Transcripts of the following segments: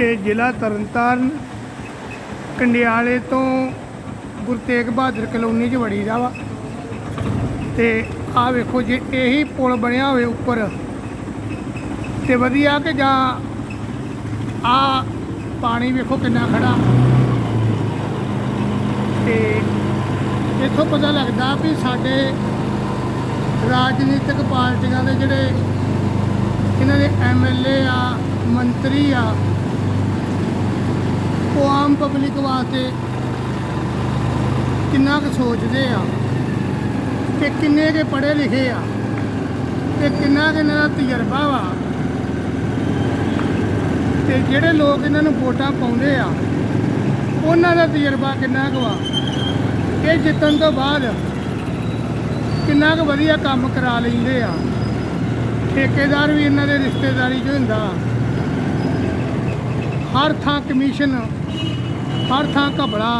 ਇਹ ਜ਼ਿਲ੍ਹਾ ਤਰਨਤਾਰਨ, ਕੰਡਿਆਲੇ ਤੋਂ ਗੁਰੂ ਤੇਗ ਬਹਾਦਰ ਕਲੋਨੀ 'ਚ ਵੜੀ ਦਾ ਵਾ। ਤੇ ਆਹ ਵੇਖੋ ਜੇ ਇਹੀ ਪੁਲ ਬਣਿਆ ਹੋਵੇ ਉੱਪਰ, ਤੇ ਵਧੀਆ ਕਿ ਜਾਂ ਆ ਪਾਣੀ ਵੇਖੋ ਕਿੰਨਾ ਖੜਾ। ਤੇ ਇੱਥੋਂ ਪਤਾ ਲੱਗਦਾ ਵੀ ਸਾਡੇ ਰਾਜਨੀਤਿਕ ਪਾਰਟੀਆਂ ਦੇ ਜਿਹੜੇ ਇਹਨਾਂ ਦੇ ਐਮਐਲਏ ਆ, ਮੰਤਰੀ ਆ ਉਹ ਆਮ ਪਬਲਿਕ ਵਾਸਤੇ ਕਿੰਨਾ ਕੁ ਸੋਚਦੇ ਆ ਕਿ ਕਿੰਨੇ ਕੇ ਪੜ੍ਹੇ ਲਿਖੇ ਆ ਤੇ ਕਿੰਨਾ ਕੁ ਇਹਨਾਂ ਦਾ ਤਜਰਬਾ ਵਾ। ਤੇ ਜਿਹੜੇ ਲੋਕ ਇਹਨਾਂ ਨੂੰ ਵੋਟਾਂ ਪਾਉਂਦੇ ਆ, ਉਹਨਾਂ ਦਾ ਤਜਰਬਾ ਕਿੰਨਾ ਕੁ ਵਾ। ਇਹ ਜਿੱਤਣ ਤੋਂ ਬਾਅਦ ਕਿੰਨਾ ਕੁ ਵਧੀਆ ਕੰਮ ਕਰਾ ਲੈਂਦੇ ਆ। ਠੇਕੇਦਾਰ ਵੀ ਇਹਨਾਂ ਦੇ ਰਿਸ਼ਤੇਦਾਰੀ 'ਚ ਹੁੰਦਾ। ਹਰ ਥਾਂ ਕਮਿਸ਼ਨ ਹਰ ਥਾਂ ਘਬਰਾ,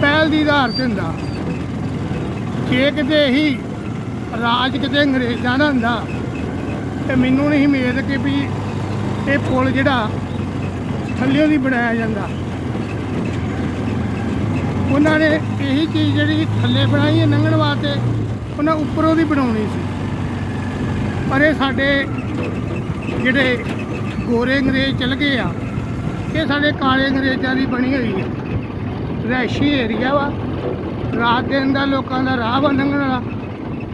ਪਹਿਲ ਦੀ ਆਧਾਰ ਤੇ ਹੁੰਦਾ ਜੇ ਕਿਤੇ ਹੀ ਰਾਜ ਕਿਤੇ ਅੰਗਰੇਜ਼ਾਂ ਦਾ ਹੁੰਦਾ, ਤੇ ਮੈਨੂੰ ਨਹੀਂ ਉਮੀਦ ਕਿ ਵੀ ਇਹ ਪੁਲ ਜਿਹੜਾ ਥੱਲਿਓਂ ਦੀ ਬਣਾਇਆ ਜਾਂਦਾ। ਉਹਨਾਂ ਨੇ ਇਹੀ ਚੀਜ਼ ਜਿਹੜੀ ਥੱਲੇ ਬਣਾਈ ਹੈ ਲੰਘਣ ਵਾਸਤੇ, ਉਹਨਾਂ ਉੱਪਰੋਂ ਦੀ ਬਣਾਉਣੀ ਸੀ। ਪਰ ਇਹ ਸਾਡੇ ਜਿਹੜੇ ਗੋਰੇ ਅੰਗਰੇਜ਼ ਚਲ ਗਏ ਆ ਇਹ ਸਾਡੇ ਕਾਲੇ ਅੰਗਰੇਜ਼ਾਂ ਦੀ ਬਣੀ ਹੋਈ ਹੈ। ਰਿਹਾਇਸ਼ੀ ਏਰੀਆ ਵਾ। ਰਾਤ ਦਿਨ ਦਾ ਲੋਕਾਂ ਦਾ ਰਾਹ ਵਾ ਲੰਘਣ ਵਾਲਾ।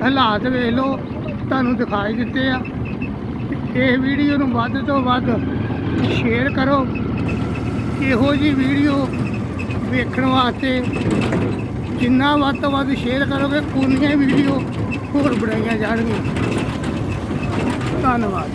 ਹਾਲਾਤ ਵੇਖ ਲਓ, ਤੁਹਾਨੂੰ ਦਿਖਾਈ ਦਿੱਤੇ ਆ। ਇਹ ਵੀਡੀਓ ਨੂੰ ਵੱਧ ਤੋਂ ਵੱਧ ਸ਼ੇਅਰ ਕਰੋ। ਇਹੋ ਜੀ ਵੀਡੀਓ ਵੇਖਣ ਵਾਸਤੇ ਜਿੰਨਾ ਵੱਧ ਤੋਂ ਵੱਧ ਸ਼ੇਅਰ ਕਰੋਗੇ ਪੂਰੀਆਂ ਵੀਡੀਓ ਹੋਰ ਬਣਾਈਆਂ ਜਾਣਗੀਆਂ। ਧੰਨਵਾਦ।